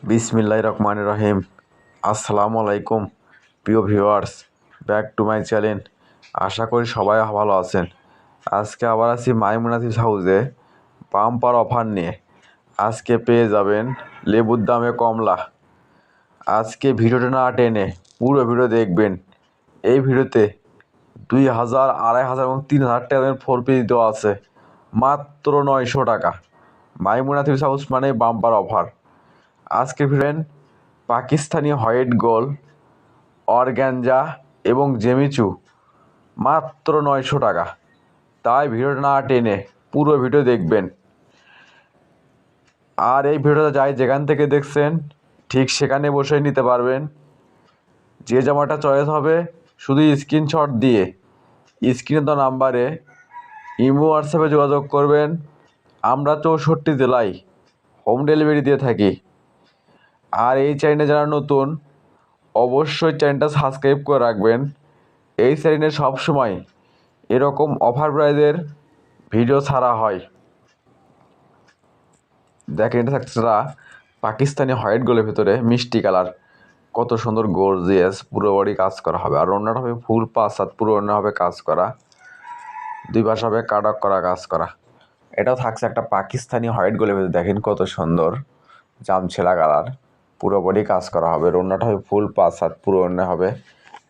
বিসমিল্লাহ রহমান রহিম। আসসালামু আলাইকুম প্রিয় viewers, back to my channel. আশা করি সবাই ভালো আছেন। আজকে আবার আছি মাইমুনাথিস হাউসে পাম্পার অফার নিয়ে। আজকে পেয়ে যাবেন লেবুর দামে কমলা। আজকে ভিডিওটা না টেনে পুরো ভিডিও দেখবেন। এই ভিডিওতে দুই হাজার, আড়াই হাজার এবং তিন হাজার টাকা ফোর পিস দেওয়া আছে। মাত্র নয়শো টাকা। মাইমুনাথিস হাউস মানে বাম্পার অফার। আজকে ফিরেন পাকিস্তানি হোয়াইট গোল, অরগ্যাঞ্জা এবং জেমিচু মাত্র নয়শো টাকা। তাই ভিডিওটা না টেনে পুরো ভিডিও দেখবেন। আর এই ভিডিওটা যাই যেখান থেকে দেখছেন, ঠিক সেখানে বসে নিতে পারবেন। যে জামাটা চয়েস হবে, শুধু স্ক্রিনশট দিয়ে স্ক্রিনে দেওয়া নাম্বারে ইমো, হোয়াটসঅ্যাপে যোগাযোগ করবেন। আমরা চৌষট্টি জেলায় হোম ডেলিভারি দিয়ে থাকি। আর এই চ্যানেলে যারা নতুন, অবশ্যই চ্যানেলটা সাবস্ক্রাইব করে রাখবেন। এই চ্যানেলে সবসময় এরকম অফার প্রাইজের ভিডিও ছাড়া হয়। দেখেন এটা থাকছে পাকিস্তানি হোয়াইট গোলের ভিতরে মিষ্টি কালার। কত সুন্দর গর্জিয়াস পুরো বডি কাজ করা হবে। আর অন্যটা হবে ফুল পাঁচ পুরো অন্য হবে কাজ করা। দুই পাশ হবে কাটক করা, কাজ করা। এটাও থাকছে একটা পাকিস্তানি হোয়াইট গোলের ভিতরে। দেখেন কত সুন্দর, জামছেলা কালার। পুরো বডি কাজ করা হবে। রান্নাটা হবে ফুল পাঁচ হাত পুরো অন্য হবে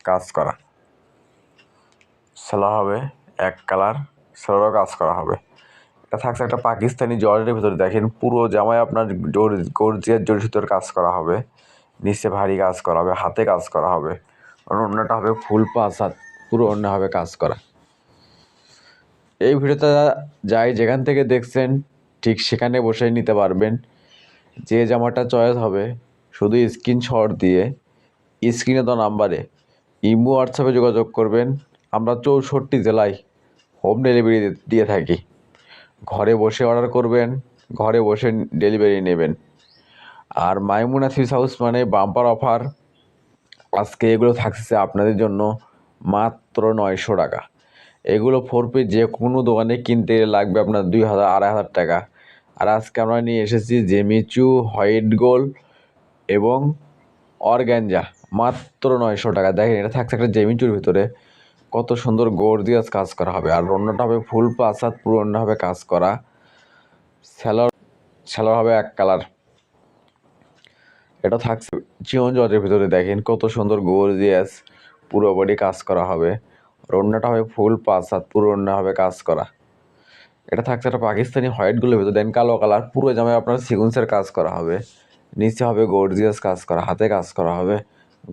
কাজ করা। সেলা হবে এক কালার সেলারও কাজ করা হবে। এটা থাকছে একটা পাকিস্তানি জর্জের ভিতরে। দেখেন পুরো জামায় আপনার জোর গর্জিয়ার জড়িত কাজ করা হবে। নিচে ভারী কাজ করা হবে, হাতে কাজ করা হবে। আর হবে ফুল পাঁচ হাত পুরো অন্য হবে কাজ করা। এই ভিডিওটা যাই যেখান থেকে দেখছেন, ঠিক সেখানে বসেই নিতে পারবেন। যে জামাটা চয়েস হবে শুধু স্ক্রিনশট দিয়ে স্ক্রিনে দেওয়া নাম্বারে ইমো, হোয়াটসঅ্যাপে যোগাযোগ করবেন। আমরা চৌষট্টি জেলায় হোম ডেলিভারি দিয়ে থাকি। ঘরে বসে অর্ডার করবেন, ঘরে বসে ডেলিভারি নেবেন। আর মাইমুনা ফিস হাউস মানে বাম্পার অফার আজকে এগুলো থাকছে আপনাদের জন্য মাত্র নয়শো টাকা। এগুলো ফোর পে যে কোনো দোকানে কিনতে লাগবে আপনার দুই হাজার, আড়াই হাজার টাকা। আর আজকে আমরা নিয়ে এসেছি জেমিচু হোয়াইট গোল্ড এবং অরগ্যাঞ্জা, মাত্র নয়শো টাকা। দেখেন, এটা থাকছে একটা জেমিচুর ভিতরে। কত সুন্দর গর্জিয়াস কাজ করা হবে। আর অন্যটা হবে ফুল পাসাদ পুরো হবে কাজ করা। স্যালার স্যালার হবে এক কালার। এটা থাকছে চিয়ন জজের ভিতরে। দেখেন, কত সুন্দর গর্জিয়াস পুরো বডি কাজ করা হবে। রন্নাটা হবে ফুল হাত পুরো রান্না হবে কাজ করা। এটা থাকছে একটা পাকিস্তানি হোয়াইটগুলোর ভিতরে। দেন কালো কালার, পুরো জামায় আপনার সিকুন্সের কাজ করা হবে। নিচে হবে গর্জিয়াস কাজ করা, হাতে কাজ করা হবে,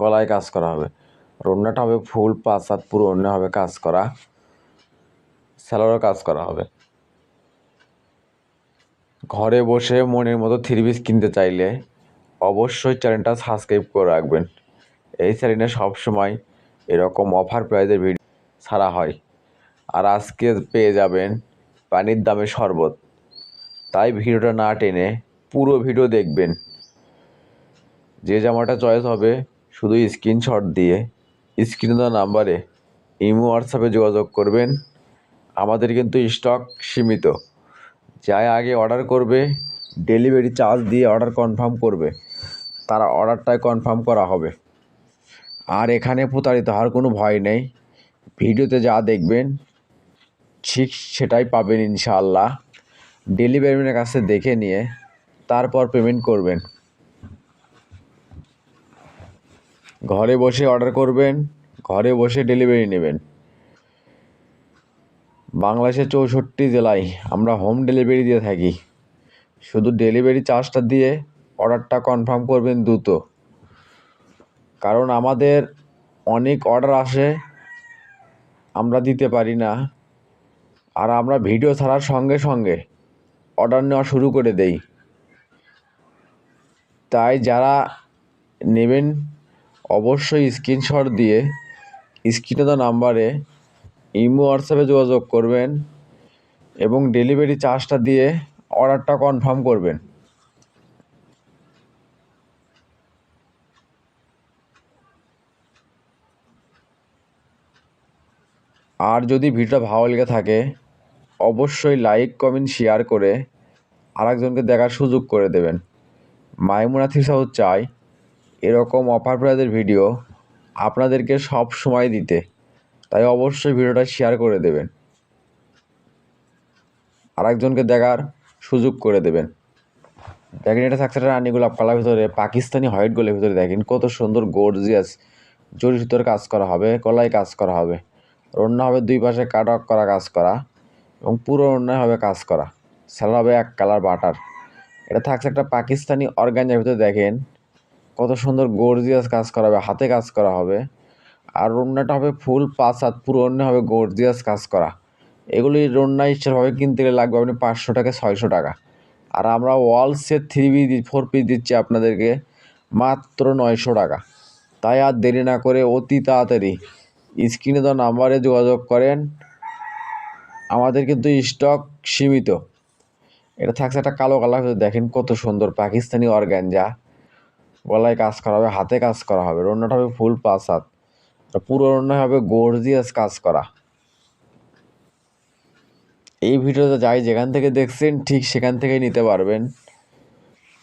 গলায় কাজ করা হবে। রন্নাটা হবে ফুল পাঁচ হাত পুরো অন্য হবে কাজ করা। স্যালোরও কাজ করা হবে। ঘরে বসে মনের মতো থ্রি পিস কিনতে চাইলে অবশ্যই চ্যানেলটা সাবস্ক্রাইব করে রাখবেন। এই চ্যানেলে সবসময় এরকম অফার প্রাইজের ভিডিও ছাড়া হয়। আর আজকে পেয়ে যাবেন পানির দামে শরবত। তাই ভিডিওটা না টেনে পুরো ভিডিও দেখবেন। যে জামাটা চয়েস হবে, শুধু স্ক্রিনশট দিয়ে স্ক্রিনে দেওয়া নাম্বারে ইমো হোয়াটসঅ্যাপে যোগাযোগ করবেন। আমাদের কিন্তু স্টক সীমিত। যাই আগে অর্ডার করবে ডেলিভারি চার্জ দিয়ে অর্ডার কনফার্ম করবে। তারা অর্ডারটাই কনফার্ম করা হবে। আর এখানে প্রতারিত হওয়ার কোনো ভয় নেই। ভিডিওতে যা দেখবেন, ঠিক সেটাই পাবেন ইনশাআল্লাহ। ডেলিভারি কাছে দেখে নিয়ে, তারপর পেমেন্ট করবেন। ঘরে বসে অর্ডার করবেন, ঘরে বসে ডেলিভারি নেবেন। বাংলাদেশের চৌষট্টি জেলায় আমরা হোম ডেলিভারি দিয়ে থাকি। শুধু ডেলিভারি চার্জটা দিয়ে অর্ডারটা কনফার্ম করবেন দ্রুত। কারণ আমাদের অনেক অর্ডার আসে, আমরা দিতে পারি না। আর আমরা ভিডিও ছাড়ার সঙ্গে সঙ্গে অর্ডার নেওয়া শুরু করে দেই। তাই যারা নেবেন অবশ্যই স্ক্রিনশট দিয়ে স্ক্রিনে দেওয়া নাম্বারে ইমো হোয়াটসঅ্যাপে যোগাযোগ করবেন এবং ডেলিভারি চার্জটা দিয়ে অর্ডারটা কনফার্ম করবেন। আর যদি ভিডিওটা ভালো লেগে থাকে, অবশ্যই লাইক কমেন্ট শেয়ার করে আরেকজনকে দেখার সুযোগ করে দেবেন। মাইমুনা থিসাও চাই। এরকম অফার প্রাইজের ভিডিও আপনাদেরকে সব সময় দিতে। তাই অবশ্যই ভিডিওটা শেয়ার করে দেবেন। আরেকজনকে দেখার সুযোগ করে দেবেন। দেখেন এটা থাকছে একটা রানী গোলাপ কালার ভিতরে, পাকিস্তানি হোয়াইট গোলের ভিতরে দেখেন, কত সুন্দর গর্জিয়াস জরি সুতোর কাজ করা হবে, কলাই কাজ করা হবে। অন্য হবে দুই পাশে কাট অফ করা কাজ করা এবং পুরো অন্যায় হবে কাজ করা। স্যালার হবে এক কালার বাটার এটা থাকছে একটা পাকিস্তানি অর্গানজার ভিতরে দেখেন কত সুন্দর গর্জিয়াস কাজ করা হবে, হাতে কাজ করা হবে। আর রন্নাটা হবে ফুল পাঁচ হাত, পুরো অন্য হবে গর্জিয়াস কাজ করা। এগুলি রন্না হিসেবে কিনতে গেলে লাগবে আপনি পাঁচশো টাকা, ছয়শো টাকা। আর আমরা wall set three P four piece দিচ্ছি আপনাদেরকে, মাত্র নয়শো টাকা। তাই আর দেরি না করে অতি তাড়াতাড়ি স্ক্রিনে দেওয়া নাম্বারে যোগাযোগ করেন। আমাদের কিন্তু স্টক সীমিত। এটা থাকছে একটা কালো কালার, দেখেন কত সুন্দর পাকিস্তানি অর্গ্যানজা গলায় কাজ করা হবে, হাতে কাজ করা হবে। রন্নাটা হবে ফুল পাঁচ হাত। পুরো রান্না হবে গর্জিয়াস কাজ করা। এই ভিডিওতে যাই যেখান থেকে দেখছেন, ঠিক সেখান থেকেই নিতে পারবেন।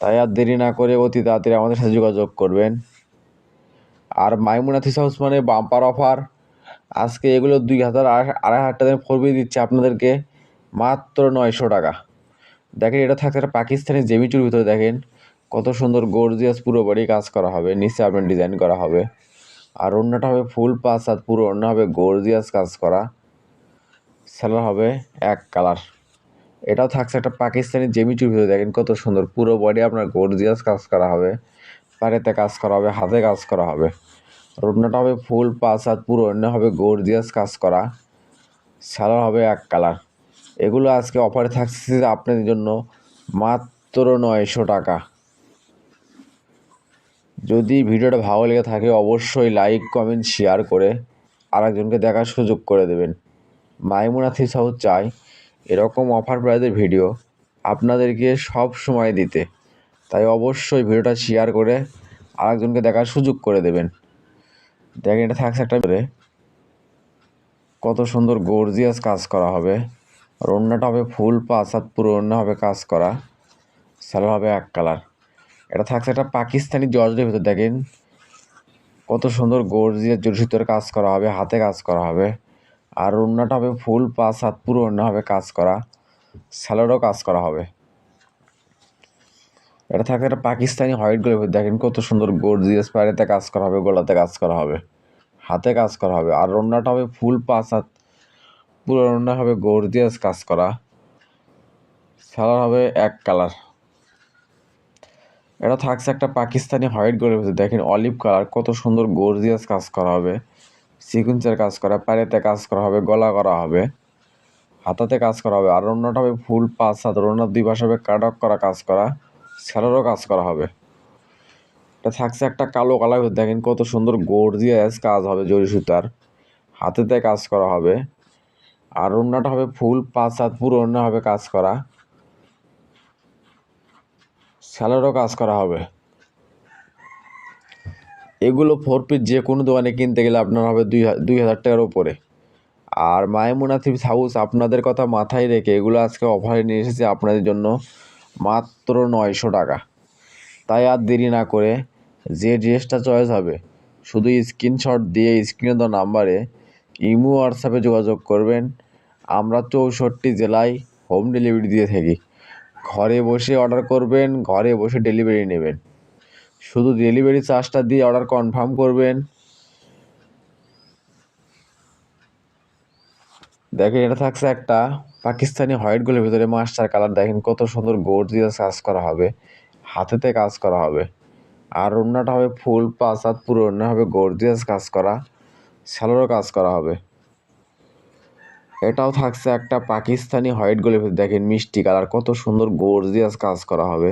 তাই আর দেরি না করে অতি তাড়াতাড়ি আমাদের সাথে যোগাযোগ করবেন। আর মাইমুনা থিস হাউস মানে বাম্পার অফার আজকে এগুলো দুই হাজার আড়াই হাজার টাকা ফোর দিচ্ছে আপনাদেরকে। মাত্র নয়শো টাকা। দেখেন এটা থাকছে একটা পাকিস্তানি জেমিচুর ভিতরে দেখেন। কত সুন্দর গর্জিয়াস পুরো বডি কাজ করা হবে, নিচে আপনার ডিজাইন করা হবে। আর অন্যটা হবে ফুল পাস আর পুরো অন্য হবে গর্জিয়াস কাজ করা। স্যালার হবে এক কালার এটাও থাকছে একটা পাকিস্তানি জেমিচুর ভিতরে, দেখেন কত সুন্দর। পুরো বডি আপনার গর্জিয়াস কাজ করা হবে। পাড়েতে কাজ করা হবে, হাতে কাজ করা হবে। রুটনাটা হবে ফুল পাঁচ হাত, পুরো অন্য হবে গর্জিয়াস কাজ করা। স্যালার হবে এক কালার এগুলো আজকে অফারে থাকছে আপনাদের জন্য মাত্র নয়শো টাকা। যদি ভিডিওটা ভালো লেগে থাকে, অবশ্যই লাইক কমেন্ট শেয়ার করে আরেকজনকে দেখার সুযোগ করে দেবেন। মাইমুনা থিসাও চাই, এরকম অফার প্রাইজের ভিডিও আপনাদেরকে সব সময় দিতে। তাই অবশ্যই ভিডিওটা শেয়ার করে আরেকজনকে দেখার সুযোগ করে দেবেন। দেখেন, এটা থাকছে একটা করে কত সুন্দর গর্জিয়াস কাজ করা হবে। আর হবে ফুল পাঁচ হাত পুরো অন্য হবে কাজ করা। স্যালার হবে এক কালার এটা থাকছে একটা পাকিস্তানি জর্জের ভিতর, দেখেন। কত সুন্দর গর্জিয়াস জড়িত কাজ করা হবে, হাতে কাজ করা হবে। আর অন্যটা হবে ফুল পাঁচ হাত পুরো অন্য হবে কাজ করা স্যালারও কাজ করা হবে। এটা থাকে একটা পাকিস্তানি হোয়াইট ভিতর, দেখেন কত সুন্দর গর্জিয়াস পায়েতে কাজ করা হবে, গলাতে কাজ করা হবে, হাতে কাজ করা হবে। আর অন্যটা হবে ফুল পাঁচ হাত, পুরো অন্য হবে গর্জিয়াস কাজ করা। স্যালার হবে এক কালার। এটা থাকছে একটা পাকিস্তানি হোয়াইট গোলের ভিতরে। দেখেন অলিভ কালার, কত সুন্দর গর্জিয়াস কাজ করা হবে। সিকুয়েন্সের কাজ করা পায়েতে কাজ করা হবে, গলা করা হবে, হাতাতে কাজ করা হবে, আর অন্যটা হবে ফুল পাঁচ হাত অন্য দুই পাশে হবে কাটক করা কাজ করা স্যালারও কাজ করা হবে। এটা থাকছে একটা কালো কালার দেখেন কত সুন্দর গর্জিয়াস কাজ হবে জরি সুতার। হাতেতে কাজ করা হবে, আর অন্যটা হবে ফুল পাঁচ হাত, পুরো অন্য হবে কাজ করা। স্যালারও কাজ করা হবে। এগুলো ফোর পিস যে কোনো দোকানে কিনতে গেলে আপনার হবে দুই দুই হাজার টাকার ওপরে আর মায়মুনা থিপস হাউস আপনাদের কথা মাথায় রেখে এগুলো আজকে অফারে নিয়ে এসেছে আপনাদের জন্য মাত্র নয়শো টাকা। তাই আর দেরি না করে যে ড্রেসটা চয়েস হবে, শুধু স্ক্রিনশট দিয়ে স্ক্রিনে দেওয়া নাম্বারে ইমো হোয়াটসঅ্যাপে যোগাযোগ করবেন। আমরা চৌষট্টি জেলায় হোম ডেলিভারি দিয়ে থাকি। ঘরে বসে অর্ডার করবেন, ঘরে বসে ডেলিভারি নেবেন। শুধু ডেলিভারি চার্জটা দিয়ে অর্ডার কনফার্ম করবেন। দেখেন, এটা থাকছে একটা পাকিস্তানি হোয়াইট গোলের ভিতরে মাস্টার কালার দেখেন, কত সুন্দর গর্জিয়াস কাজ করা হবে। হাতেতে কাজ করা হবে। আর অন্যটা হবে ফুল, পাঁচ হাত পুরো অন্য হবে গর্জিয়াস কাজ করা। স্যালোরও কাজ করা হবে। এটাও থাকছে একটা পাকিস্তানি হোয়াইট গোলের ভিতরে। দেখেন মিষ্টি কালার, কত সুন্দর গর্জিয়াস কাজ করা হবে,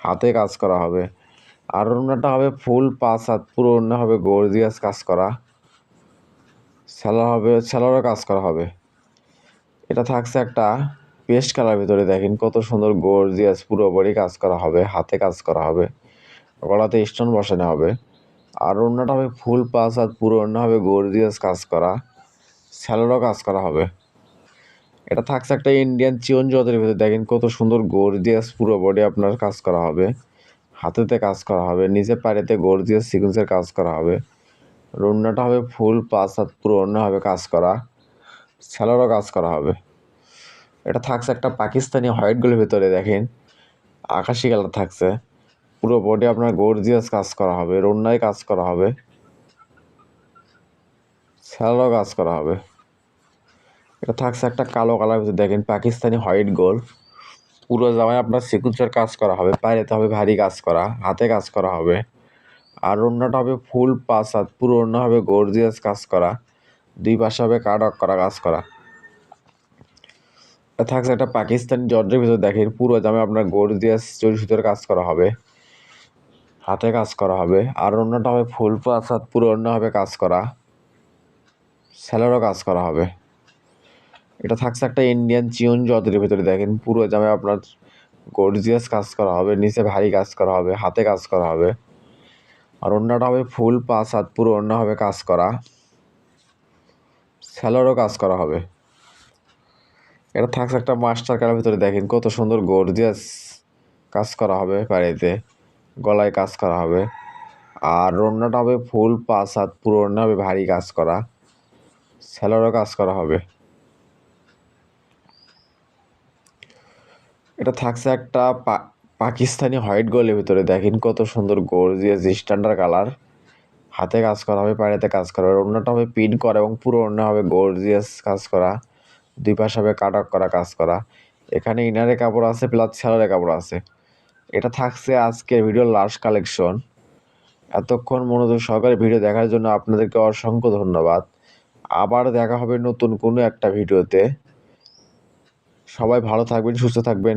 হাতে কাজ করা হবে। আর অন্যটা হবে ফুল পাঁচ হাত পুরো অন্য হবে গর্জিয়াস কাজ করা। স্যালার হবে স্যালারও কাজ করা হবে। এটা থাকছে একটা পেস্ট কালার ভিতরে, দেখেন কত সুন্দর গর্জিয়াস পুরো বডি কাজ করা হবে, হাতে কাজ করা হবে। গলাতে স্টোন বসানো হবে। আর অন্যটা হবে ফুল পাঁচ হাত পুরো অন্য হবে গর্জিয়াস কাজ করা। স্যালোরও কাজ করা হবে। এটা থাকছে একটা ইন্ডিয়ান চিয়ন জতের ভিতরে। দেখেন কত সুন্দর গর্জিয়াস পুরো বডি আপনার কাজ করা হবে। হাতেতে কাজ করা হবে নিচে পাড়েতে গর্জিয়াস সিকুয়েন্সের কাজ করা হবে। রুন্নাটা হবে ফুল পাঁচ হাত পুরো অন্য হবে কাজ করা। স্যালোরও কাজ করা হবে। এটা থাকছে একটা পাকিস্তানি হোয়াইট গোলের ভিতরে, দেখেন। আকাশি কালার থাকছে। পুরো বডি আপনার গর্জিয়াস কাজ করা হবে, রন্নায় কাজ করা হবে। স্যালোরও কাজ করা হবে। এটা থাকছে একটা কালো কালার ভিতরে দেখেন পাকিস্তানি হোয়াইট গোল। পুরো জামায় আপনার সিকুন্সের কাজ করা হবে পায়েতে হবে ভারী কাজ করা, হাতে কাজ করা হবে। আর অন্যটা হবে ফুল পাঁচ হাত পুরো অন্য হবে গর্জিয়াস কাজ করা। দুই পাশে হবে কাট অফ করা, কাজ করা। থাকছে একটা পাকিস্তানি জর্জের ভিতরে, দেখেন পুরো জামে আপনার গর্জিয়াস চুরি সুতোর কাজ করা হবে। হাতে কাজ করা হবে। আর অন্যটা হবে ফুল পাঁচ হাত পুরো অন্য হবে কাজ করা। স্যালোরও কাজ করা হবে। এটা থাকছে একটা ইন্ডিয়ান চিয়ন জর্জের ভিতরে। দেখেন, পুরো জামে আপনার গর্জিয়াস কাজ করা হবে, নিচে ভারী কাজ করা হবে, হাতে কাজ করা হবে। আর অন্যটা হবে ফুল পাঁচ হাত, পুরো অন্য হবে কাজ করা। স্যালোরও কাজ করা হবে। এটা থাকছে একটা মাস্টার কারের ভিতরে। দেখেন, কত সুন্দর গর্জিয়াস কাজ করা হবে বাড়িতে, গলায় কাজ করা হবে। আর অন্যটা হবে ফুল পাঁচ হাত, পুরো অন্য হবে ভারী কাজ করা। স্যালোরও কাজ করা হবে। এটা থাকছে একটা পাকিস্তানি হোয়াইট গোলের ভিতরে। দেখেন কত সুন্দর গর্জিয়াস স্ট্যান্ডার্ড কালার হাতে কাজ করা হবে, পায়েতে কাজ করা হবে। অন্যটা হবে পিন করা এবং পুরো অন্য হবে গর্জিয়াস কাজ করা। দুই পাশে হবে কাট অফ করা, কাজ করা। এখানে ইনারে কাপড় আছে প্লাস ছেলারে কাপড় আছে। এটা থাকছে আজকের ভিডিওর লাস্ট কালেকশন এতক্ষণ মনোযোগ সহকারে ভিডিও দেখার জন্য আপনাদেরকে অসংখ্য ধন্যবাদ। আবার দেখা হবে নতুন কোনো একটা ভিডিওতে। সবাই ভালো থাকবেন সুস্থ থাকবেন।